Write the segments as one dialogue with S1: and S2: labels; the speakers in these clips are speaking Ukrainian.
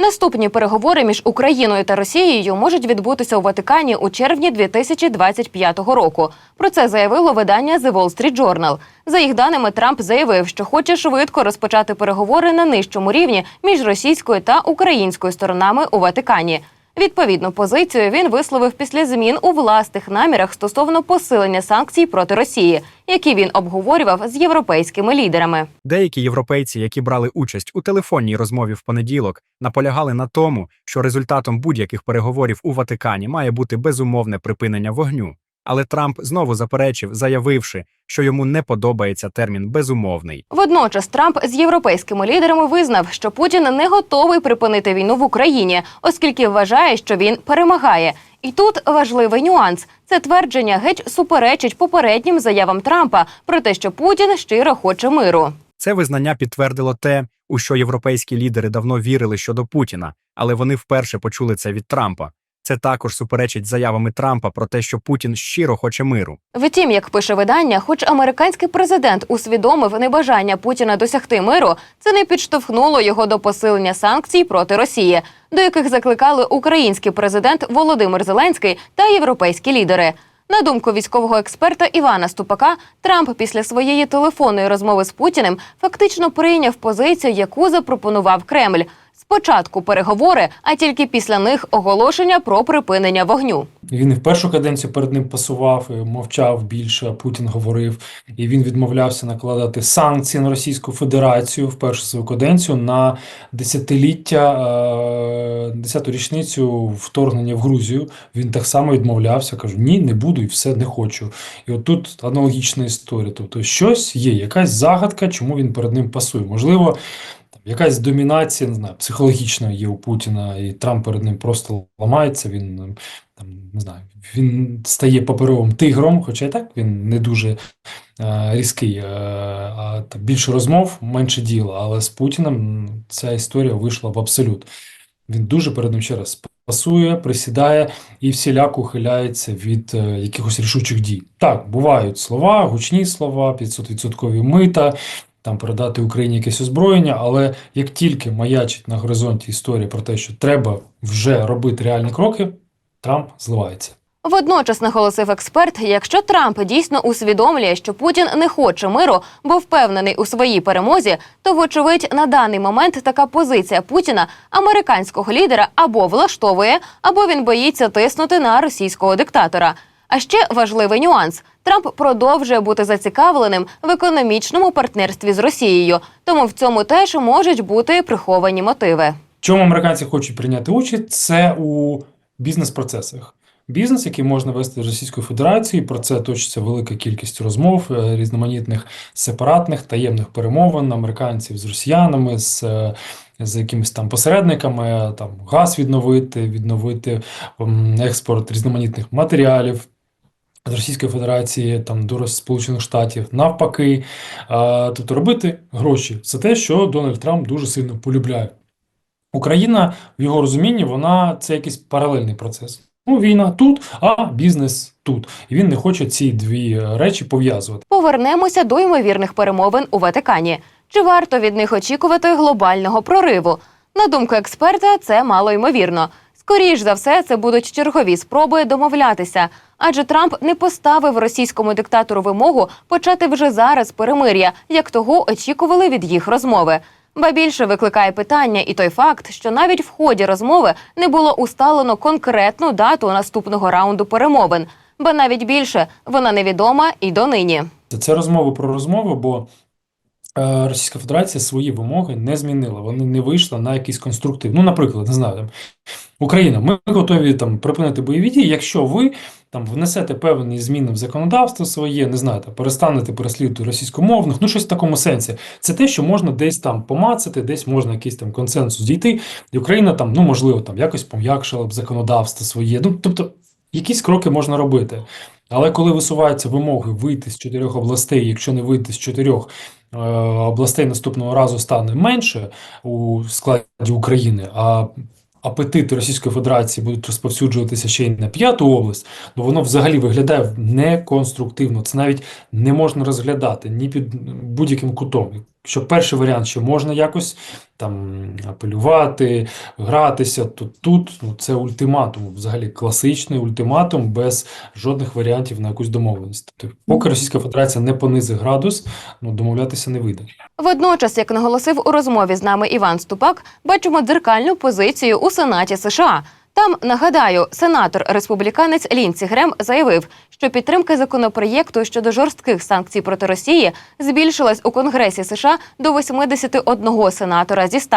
S1: Наступні переговори між Україною та Росією можуть відбутися у Ватикані у червні 2025 року. Про це заявило видання The Wall Street Journal. За їх даними, Трамп заявив, що хоче швидко розпочати переговори на нижчому рівні між російською та українською сторонами у Ватикані. Відповідну позицію він висловив після змін у власних намірах стосовно посилення санкцій проти Росії, які він обговорював з європейськими лідерами.
S2: Деякі європейці, які брали участь у телефонній розмові в понеділок, наполягали на тому, що результатом будь-яких переговорів у Ватикані має бути безумовне припинення вогню. Але Трамп знову заперечив, заявивши, що йому не подобається термін безумовний.
S1: Водночас Трамп з європейськими лідерами визнав, що Путін не готовий припинити війну в Україні, оскільки вважає, що він перемагає. І тут важливий нюанс: це твердження геть суперечить попереднім заявам Трампа про те, що Путін щиро хоче миру.
S2: Це визнання підтвердило те, у що європейські лідери давно вірили щодо Путіна, але вони вперше почули це від Трампа. Це також суперечить заявами Трампа про те, що Путін щиро хоче миру.
S1: Втім, як пише видання, хоч американський президент усвідомив небажання Путіна досягти миру, це не підштовхнуло його до посилення санкцій проти Росії, до яких закликали український президент Володимир Зеленський та європейські лідери. На думку військового експерта Івана Ступака, Трамп після своєї телефонної розмови з Путіним фактично прийняв позицію, яку запропонував Кремль. Спочатку переговори, а тільки після них оголошення про припинення вогню.
S3: Він і в першу каденцію перед ним пасував, мовчав більше, Путін говорив, і він відмовлявся накладати санкції на Російську Федерацію в першу свою каденцію на десятиліття, е, десяту річницю вторгнення в Грузію. Він так само відмовлявся, кажу, ні, не буду і все не хочу. І от тут аналогічна історія. Тобто, щось є, якась загадка, чому він перед ним пасує. Можливо, там якась домінація, не знаю, психологічна є у Путіна, і Трамп перед ним просто ламається. Він ем, там не знаю, він стає паперовим тигром, хоча і так він не дуже е, різкий, е, а там більше розмов, менше діла. Але з Путіним ця історія вийшла в абсолют. Він дуже перед ним ще раз пасує, присідає і всіляко ухиляється від е, якихось рішучих дій. Так, бувають слова, гучні слова, 500% мита, там передати Україні якесь озброєння, але як тільки маячить на горизонті історія про те, що треба вже робити реальні кроки, Трамп зливається.
S1: Водночас наголосив експерт, якщо Трамп дійсно усвідомлює, що Путін не хоче миру, бо впевнений у своїй перемозі, то вочевидь на даний момент така позиція Путіна, американського лідера, або влаштовує, або він боїться тиснути на російського диктатора. А ще важливий нюанс: Трамп продовжує бути зацікавленим в економічному партнерстві з Росією, тому в цьому теж можуть бути приховані мотиви.
S3: Чому американці хочуть прийняти участь, це у бізнес-процесах. Бізнес, який можна вести з Російською Федерацією, про це точиться велика кількість розмов, е, різноманітних сепаратних таємних перемовин американців з росіянами, з, е, з якимись там посередниками, там газ відновити, відновити експорт різноманітних матеріалів. З Російської Федерації там до Сполучених Штатів навпаки, а, тобто робити гроші це те, що Дональд Трамп дуже сильно полюбляє. Україна в його розумінні вона це якийсь паралельний процес. Ну, війна тут, а бізнес тут. І він не хоче ці дві речі пов'язувати.
S1: Повернемося до ймовірних перемовин у Ватикані. Чи варто від них очікувати глобального прориву? На думку експерта, це мало ймовірно. Скоріш за все, це будуть чергові спроби домовлятися, адже Трамп не поставив російському диктатору вимогу почати вже зараз перемир'я, як того очікували від їх розмови. Ба більше викликає питання і той факт, що навіть в ході розмови не було усталено конкретну дату наступного раунду перемовин, ба навіть більше вона невідома і донині.
S3: Це розмови про розмови, бо е, Російська Федерація свої вимоги не змінила. Вони не вийшли на якийсь конструктив. Ну, наприклад, не знаю, Україна, ми готові там припинити бойові дії, якщо ви там внесете певні зміни в законодавство своє, не знаю, там, перестанете переслідувати російськомовних, ну щось в такому сенсі. Це те, що можна десь там помацати, десь можна якийсь там консенсус дійти, і Україна там, ну можливо, там якось пом'якшила б законодавство своє. Ну, тобто, якісь кроки можна робити. Але коли висуваються вимоги вийти з чотирьох областей, якщо не вийти з чотирьох е, областей наступного разу стане менше у складі України, а апетити Російської Федерації будуть розповсюджуватися ще й на п'яту область, ну воно взагалі виглядає неконструктивно. Це навіть не можна розглядати ні під будь-яким кутом. Що перший варіант, що можна якось там апелювати, гратися, то тут ну, це ультиматум, взагалі класичний ультиматум без жодних варіантів на якусь домовленість. Тобто, поки Російська Федерація не понизить градус, ну домовлятися не вийде.
S1: Водночас, як наголосив у розмові з нами Іван Ступак, бачимо дзеркальну позицію у Сенаті США. Там нагадаю, сенатор республіканець Лінці Грем заявив, що підтримка законопроєкту щодо жорстких санкцій проти Росії збільшилась у Конгресі США до 81 сенатора зі 100.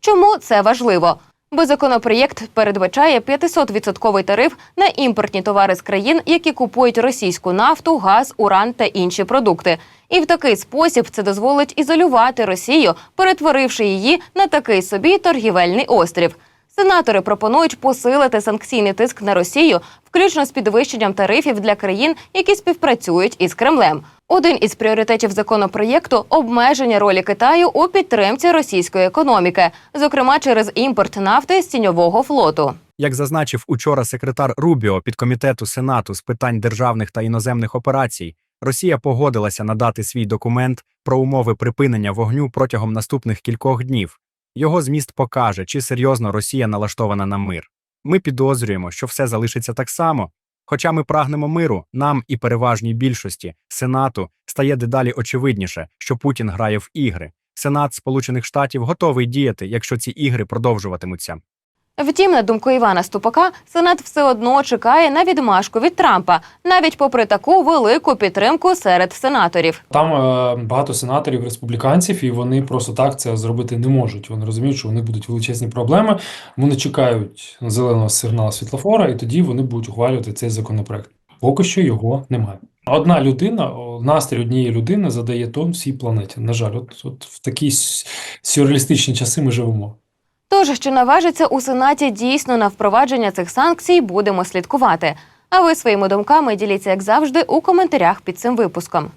S1: Чому це важливо? Бо законопроєкт передбачає 500-відсотковий тариф на імпортні товари з країн, які купують російську нафту, газ, уран та інші продукти. І в такий спосіб це дозволить ізолювати Росію, перетворивши її на такий собі торгівельний острів. Сенатори пропонують посилити санкційний тиск на Росію, включно з підвищенням тарифів для країн, які співпрацюють із Кремлем. Один із пріоритетів законопроєкту обмеження ролі Китаю у підтримці російської економіки, зокрема через імпорт нафти з тіньового флоту.
S2: Як зазначив учора секретар Рубіо підкомітету Сенату з питань державних та іноземних операцій, Росія погодилася надати свій документ про умови припинення вогню протягом наступних кількох днів. Його зміст покаже, чи серйозно Росія налаштована на мир. Ми підозрюємо, що все залишиться так само. Хоча ми прагнемо миру, нам і переважній більшості Сенату стає дедалі очевидніше, що Путін грає в ігри. Сенат Сполучених Штатів готовий діяти, якщо ці ігри продовжуватимуться.
S1: Втім, на думку Івана Ступака, Сенат все одно чекає на відмашку від Трампа, навіть попри таку велику підтримку серед сенаторів.
S3: Там е, багато сенаторів республіканців, і вони просто так це зробити не можуть. Вони розуміють, що них будуть величезні проблеми. Вони чекають зеленого сигналу світлофора, і тоді вони будуть ухвалювати цей законопроект. Поки що його немає. Одна людина, настрій однієї людини задає тон всій планеті. На жаль, от, от в такі сюрреалістичні часи ми живемо.
S1: Тож, що наважиться у Сенаті дійсно на впровадження цих санкцій, будемо слідкувати. А ви своїми думками діліться, як завжди, у коментарях під цим випуском.